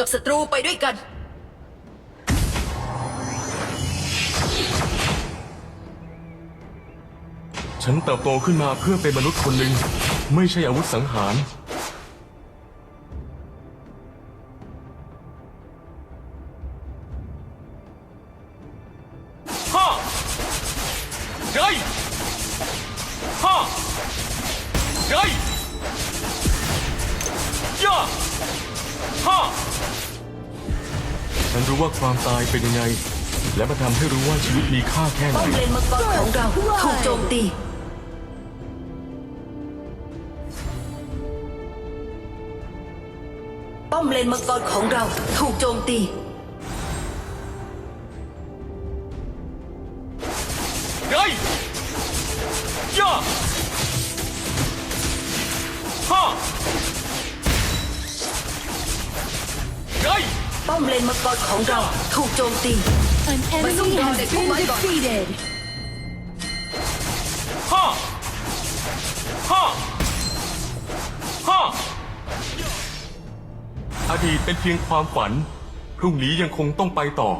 กับศัตรูไปด้วยกัน ฉันเติบโตขึ้นมาเพื่อเป็นมนุษย์คนหนึ่ง ไม่ใช่อาวุธสังหาร ฉันรู้ว่าความตายเป็นยังไง และมาทำให้รู้ว่าชีวิตมีค่าแค่ไหนป้อมเลนมังกรของเราถูกโจมตี ป้อมเลนมังกรของเราถูกโจมตี กรของเราถูกโจมตี An enemy don't has do been my God. defeated. ฮ่าฮ่าฮ่าอดีตเป็นเพียงความฝัน พรุ่งนี้ยังคงต้องไปต่อ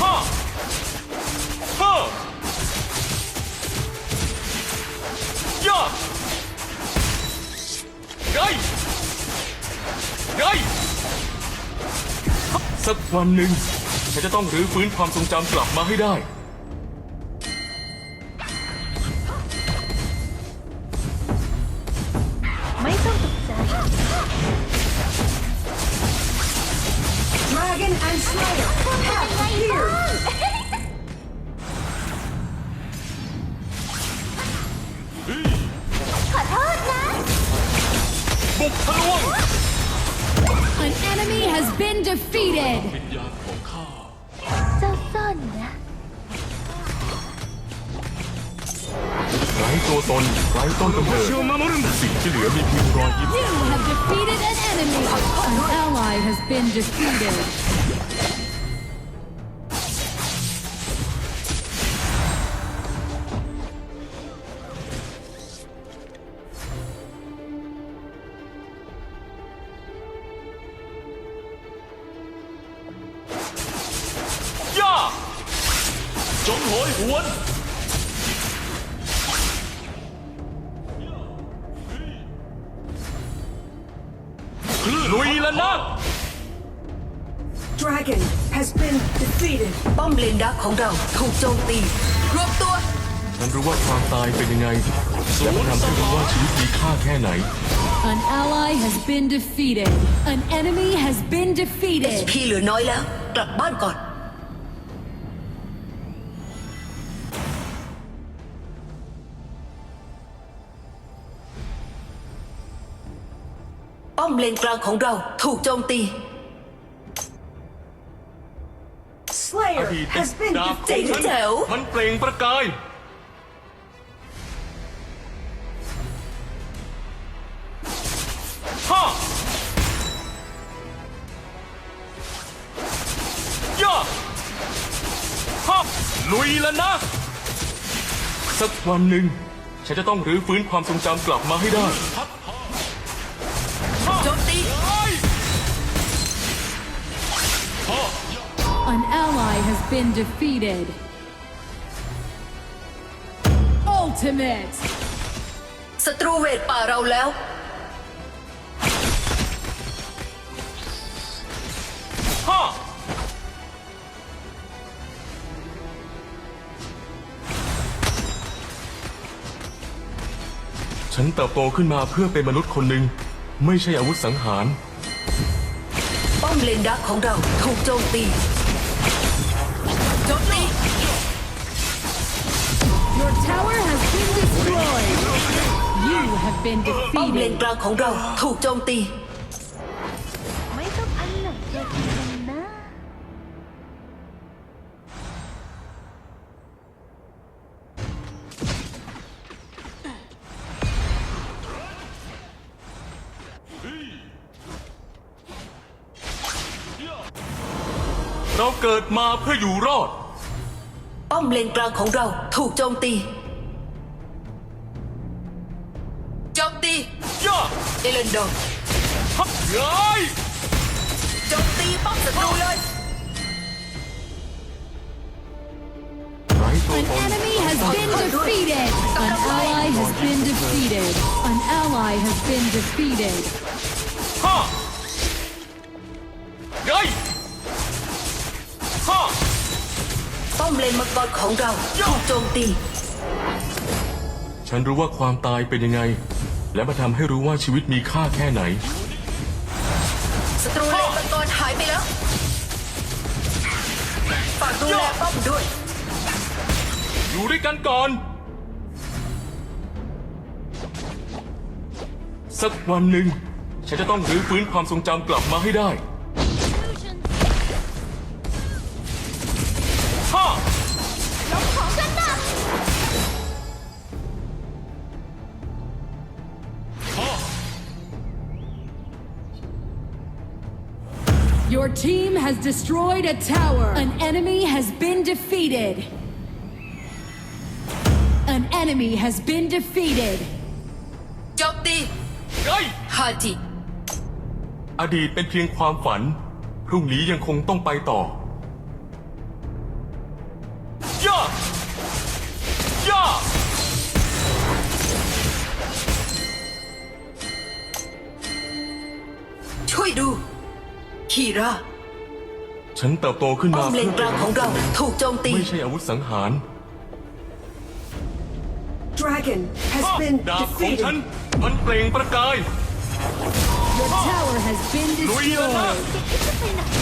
ฮ่าฮ่าย่าไงไง สักวันหนึ่งฉันจะต้องรื้อฟื้นความทรงจำกลับมาให้ได้ ไม่ต้องตกใจ Dragon and Slayer have appeared defeated. วิญญาณของข้า เจ้าซ่อนนะ ไร้ตัวตนไร้ต้นกำเนิดสิ่งที่เหลือมีเพียงรอยยิ้ม You have defeated an enemy. An ally has been defeated. รวบตัว ฉันรู้ว่าความตายเป็นยังไงและมันทำให้รู้ว่าชีวิตมีค่าแค่ไหน An ally has been defeated. An enemy has been defeated. พี่เหลือน้อยแล้ว กลับบ้านก่อน ป้อมเลนกลางของเราถูกโจมตี อ Slayer ดีตเป็นดาบของฉันแจ๋วมันเปล่งประกาย ฮ่าย่าฮ่าลุยแล้วนะ สักวันหนึ่ง ฉันจะต้องรื้อฟื้นความทรงจำกลับมาให้ได้ An ally has been defeated. Ultimate. ศัตรูเวทป่าเราแล้วฮ่าฉันเติบโตขึ้นมาเพื่อเป็นมนุษย์คนหนึ่ง ไม่ใช่อาวุธสังหาร ป้อมเลนดักของเราถูกโจมตี tower has been destroyed. You have been ป้อมเลน defeated. กลางของเราถูกโจมตี ไม่ต้องอันหนักใจกันนะ เราเกิดมาเพื่ออยู่รอด ป้อมเลนกลางของเราถูกโจมตี โจมตี ย่า เอเลนโด ฮะเฮ้ย โจมตีป้อมศัตรูเลย ไร้ตัว An ตน enemy has been defeated. An ally has been defeated. An ally has been defeated. ฮ่าเฮ้ ป้อมเลนมังกรของเราถูกโจมตี ฉันรู้ว่าความตายเป็นยังไง และมาทำให้รู้ว่าชีวิตมีค่าแค่ไหน ศัตรูเลนมังกรหายไปแล้ว ฝากดูแลป้อมด้วย อยู่ด้วยกันก่อน สักวันหนึ่ง ฉันจะต้องรื้อฟื้นความทรงจำกลับมาให้ได้ has destroyed a tower. An enemy has been defeated. An enemy has been defeated. โจมตีเฮ้ยฮาจิอดีตเป็นเพียงความฝัน พรุ่งนี้ยังคงต้องไปต่อย่าย่าช่วยดูคีรา ฉันเติบโตขึ้นป้มาอมเลนกลางของเราถูกโจมตี ไม่ใช่อาวุธสังหาร Dragon has been ดาบของฉัน defeated. มันเปล่งประกาย Your tower has been ลุยแล้วนะ destroyed.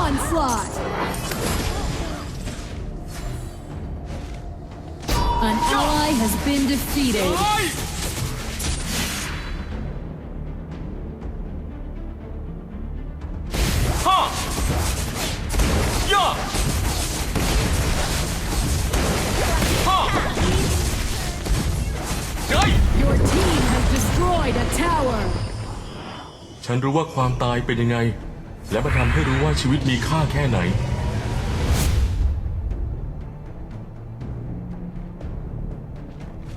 Onslaught. An ally has been defeated. เฮ้ย ฉันรู้ว่าความตายเป็นยังไง และมาทำให้รู้ว่าชีวิตมีค่าแค่ไหน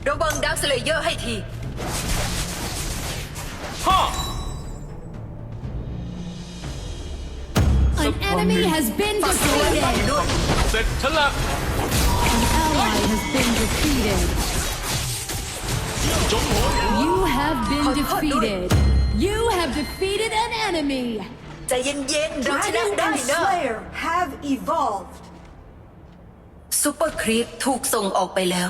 ระวังดักสเลเยอร์ให้ทีฮ่า An enemy has been ฝากดูแลป้อม defeated. ด้วย เสร็จฉันละ An ally has been defeated. จงโหน You have been defeated. You have defeated an enemy. ใจเย็นๆเราชนะ Dragon ได้ and นะ Slayer have evolved. ซูเปอร์ครีปถูกส่งออกไปแล้ว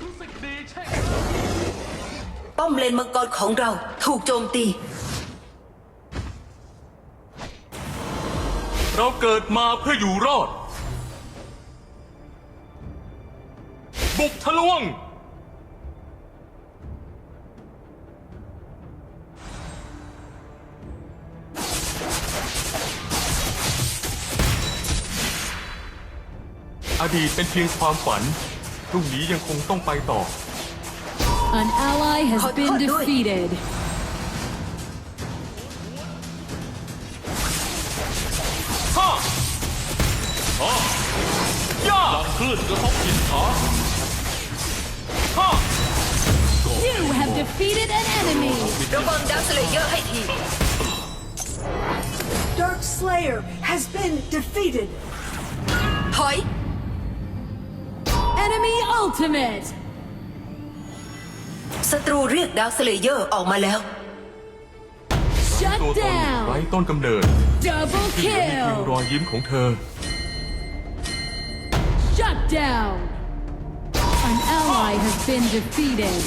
รู้สึกดีใช่ป้อมเลนมังกรของเราถูกโจมตี เราเกิดมาเพื่ออยู่รอด บุกทะลวง อดีตเป็นเพียงความฝัน พรุ่งนี้ยังคงต้องไปต่อ An ally has Hot, been hot, do it. defeated. คลื่นกระทบหินผาฮ่า You have defeated an enemy. ระวังดักสเลเยอร์ให้ที Dark Slayer has been defeated. ถอย Enemy ultimate. ศัตรูเรียกดักสเลเยอร์ออกมาแล้ว Shut ตัวตนไร้ down. ต้นกำเนิด Double ที่เหลือมีเพียง kill. รอยยิ้มของเธอ Shut down. An ally has been defeated.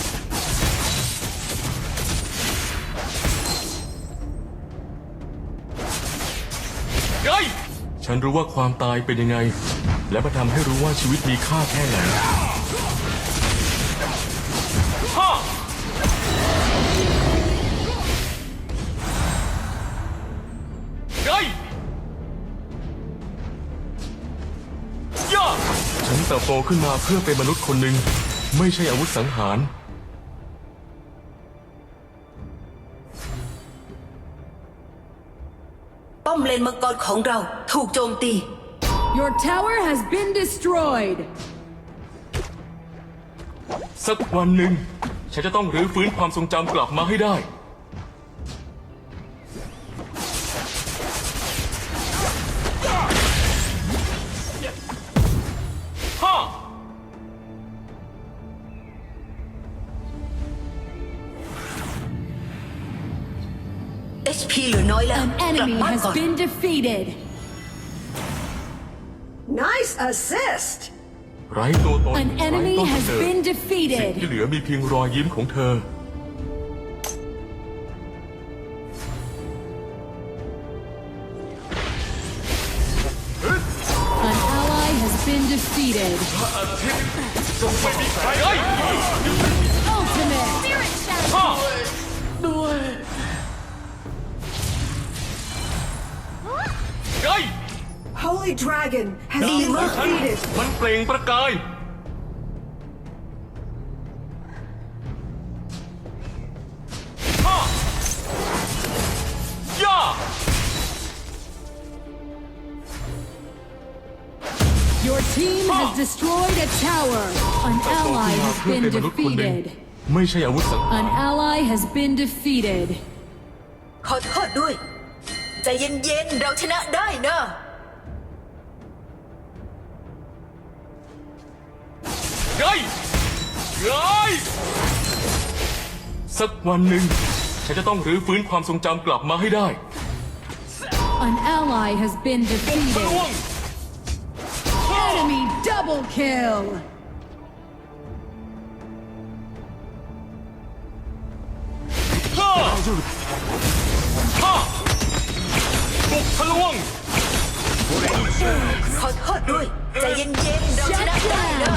ไงฉันรู้ว่าความตายเป็นยังไง และมาทำให้รู้ว่าชีวิตมีค่าแค่ไหน ติบโตขึ้นมาเพื่อเป็นมนุษย์คนหนึ่งไม่ใช่อาวุธสังหารป้อมป้อมเลนมังกรของเราถูกโจมตี Your tower has been destroyed. สักวันหนึ่ง ฉันจะต้องรื้อฟื้นความทรงจำกลับมาให้ได้ enemy บ้าน has ก่อน been defeated. Nice assist. ไร้ตัวตน An ไร้ enemy ต้น has กำเนิด been สิ่ง defeated. ที่เหลือมีเพียงรอยยิ้มของเธอ An ally has been defeated. จงไม่มีใครเอ้ย เฮ้ย Holy Dragon has ดาว been ของฉัน defeated. มันเปล่งประกาย ฮ่า ย่า Your team has destroyed a tower. An โต ally ขึ้นมา has เพื่อ been เป็นมนุษย์คนหนึ่ง defeated. ไม่ใช่อาวุธสังหาร An ally has been defeated. ขอโทษด้วย ใจเย็นๆ เราชนะได้นะเฮ้ยเฮ้ยสักวันหนึ่ง ฉันจะต้องรื้อฟื้นความทรงจำกลับมาให้ได้ An ally has been ทะล defeated. วง Enemy double kill. ฮ่าฮ่า บุกทะลวงขอโทษด้วยใจเย็นๆเราชนะได้นะ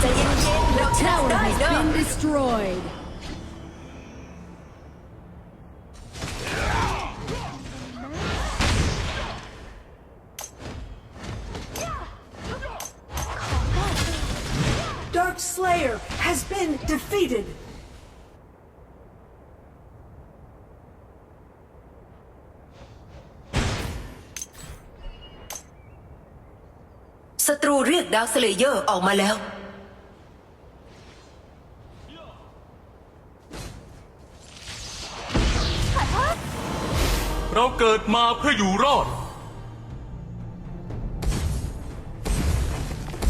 ใจเย็นๆเราชนะ Tower ได้ has นะ been destroyed. Dark Slayer has been defeated. ตรูเรียกดาวสเลเยอร์ออกมาแล้ว เราเกิดมาเพื่ออยู่รอด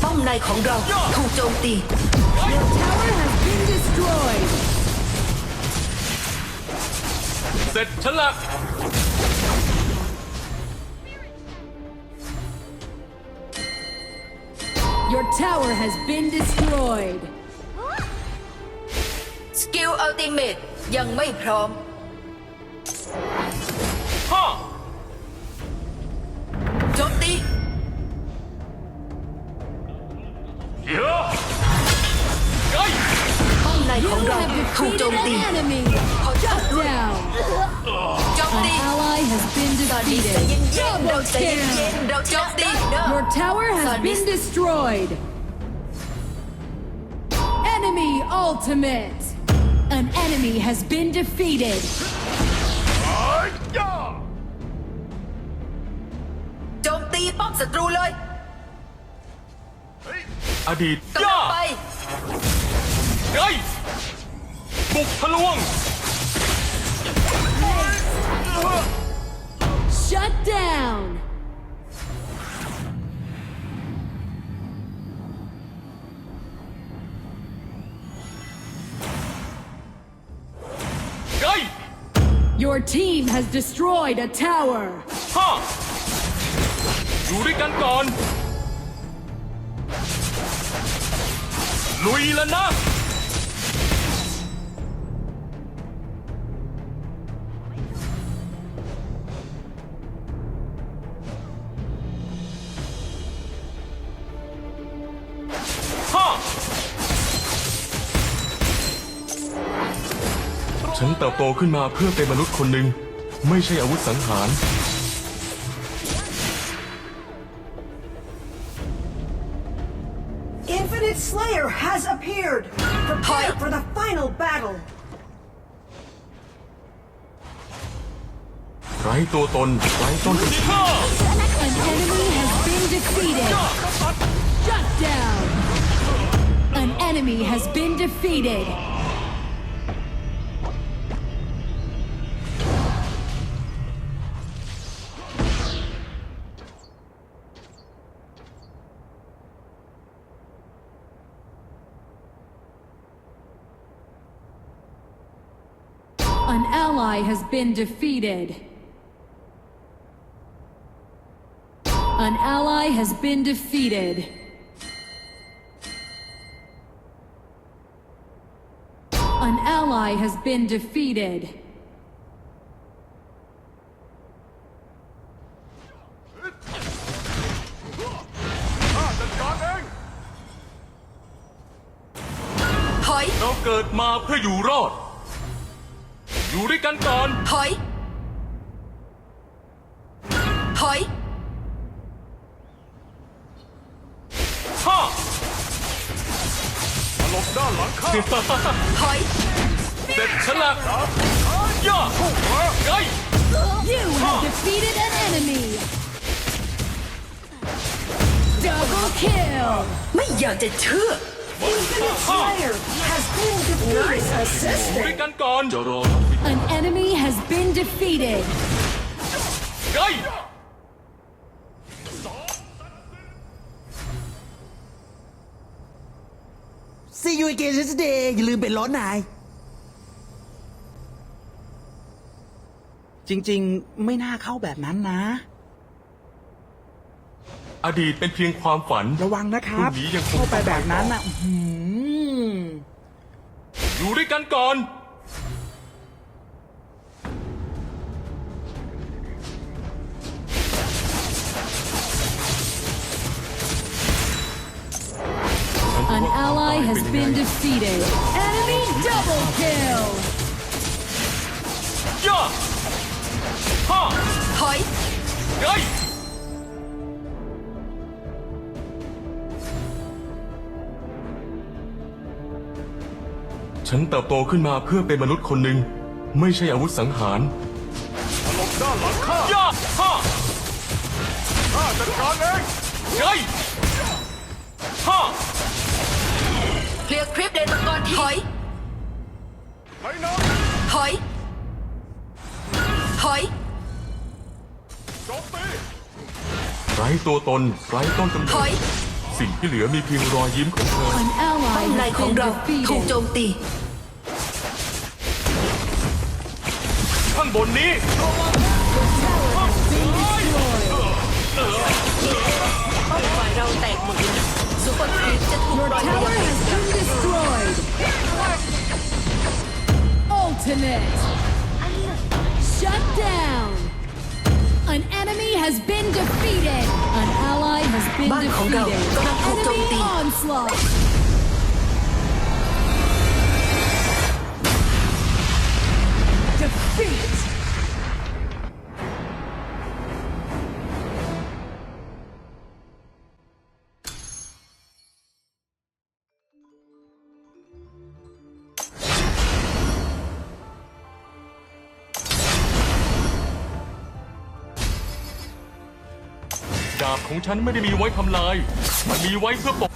ป้อมในของเราถูกโจมตี Your tower has been destroyed. เสร็จฉันละ Your tower has been destroyed. สกิลอัลติเมตยังไม่พร้อมฮ่าโจมตีเยอะเฮ้ยป้อมใน You ของเรา have ถูกโจ defeated มตี an enemy. ขอโทษด้วย Down. โจม An ตี ally has been ตอนนี้ใจ defeated. เย็นๆเรา Double ใจเย็น kill. ๆเราโจมตีนะ Your tower has Son, been this- destroyed. Enemy ultimate. An enemy has been defeated. โจมตีป้อมศัตรูเลยอดีตกำลัย่างไปเฮ้ยบุกทะลวง Shut down. เฮ้ย Your team has destroyed a tower. ฮ่าอยู่ เติบโตขึ้นมาเพื่อเป็นมนุษย์คนหนึ่งไม่ใช่อาวุธสังหาร Infinite Slayer has appeared. Prepare for the final battle. ไร้ตัวตนไร้ต้นกำเนิด An enemy has been defeated. Shut down. An enemy has been defeated. 'An ally has been defeated. An ally has been defeated. An ally has been defeated. ถอย เราเกิดมาเพื่ออยู่รอด อยู่ด้วยกันก่อน ถอย ถอยฮ่าหลบด้านหลังข้าถอยเสร็จฉันละย่าไก You have defeated an enemy. Double kill. ไม่อยากจะเชื่อ Infinite Slayer has been defeated. อยู่ Assistant. ด้วยกันก่อน จะรอ An enemy has been defeated. ไก See you again today อย่าลืมเป็นร้อนนาย จริง ๆ ไม่น่าเข้าแบบนั้นนะ อดีตเป็นเพียงความฝัน ระวังนะครับพรุ่งนี้ยังคง เข้าไปแบบนั้นอะอื้อหืออยู่ด้วยกันก่อน An ally has been defeated. Enemy double kill. ย่าฮ่าถอยไก ฉันเติบโตขึ้นมาเพื่อเป็นมนุษย์คนหนึ่ง ไม่ใช่อาวุธสังหารหลบด้านหลังข้าย่าฮ่าข้าจัดการเองไกฮ่าเคลียร์คลิปเดนมังกรทีถอย ไปนะถอย ถอยโจมตีไร้ตัวตนไร้ต้นกำถเนิอยด สิ่งที่เหลือมีเพียงรอยยิ้มของเธอ An ป้อ ally มใน has ของ been เรา ถูกโจ defeated. มตี ข้างบนนี้ ป้อมฝ่ายเราแตกหมดเลยซูเปอร์ครีปจะถูก Your ปล่อยไป tower ยัง has been destroyed. Ultimate. Shut down. An enemy has been defeated. An ally has been defeated. An enemy onslaught. ของฉันไม่ได้มีไว้ทำลาย มันมีไว้เพื่อปก